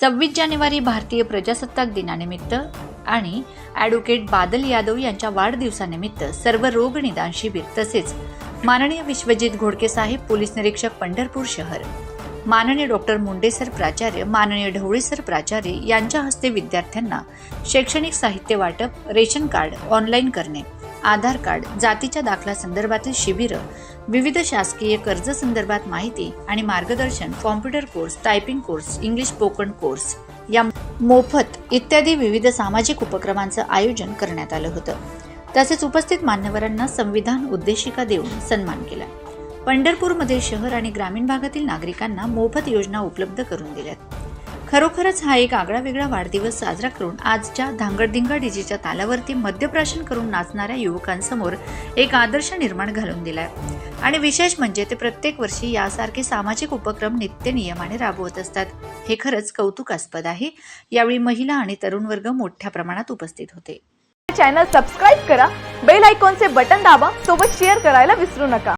सव्वीस जानेवारी भारतीय प्रजासत्ताक दिनानिमित्त आणि ॲडव्होकेट बादल यादव यांच्या वाढदिवसानिमित्त सर्व रोग निदान शिबिर तसेच माननीय विश्वजित घोडके साहेब पोलीस निरीक्षक पंढरपूर शहर. माननीय डॉक्टर मुंडेसर प्राचार्य माननीय ढवळेसर प्राचार्य यांच्या हस्ते विद्यार्थ्यांना शैक्षणिक साहित्य वाटप रेशन कार्ड ऑनलाईन करणे. आधार कार्ड जातीच्या दाखला संदर्भातील शिबिरं विविध शासकीय कर्ज संदर्भात माहिती आणि मार्गदर्शन computer course typing course English spoken course या मोफत इत्यादी विविध सामाजिक उपक्रमांचं आयोजन करण्यात आलं होतं. तसेच उपस्थित मान्यवरांना संविधान उद्देशिका देऊन सन्मान केला. पंढरपूरमध्ये शहर आणि ग्रामीण भागातील नागरिकांना मोफत योजना उपलब्ध करून दिल्यात. खरोखरच हा एक आगळा वेगळा वाढदिवस साजरा करून आजच्या धांगडधिंगा डीजेच्या तालावरती मद्यप्राशन करून नाचणाऱ्या युवकांसमोर एक आदर्श निर्माण घालून दिलाय. आणि विशेष म्हणजे ते प्रत्येक वर्षी यासारखे सामाजिक उपक्रम नित्य नियमाने राबवत असतात. हे खरंच कौतुकास्पद आहे. यावेळी महिला आणि तरुण वर्ग मोठ्या प्रमाणात उपस्थित होते. चॅनल सबस्क्राईब करा. बेल आयकॉनचे बटन दाबा. सोबत शेअर करायला विसरू नका.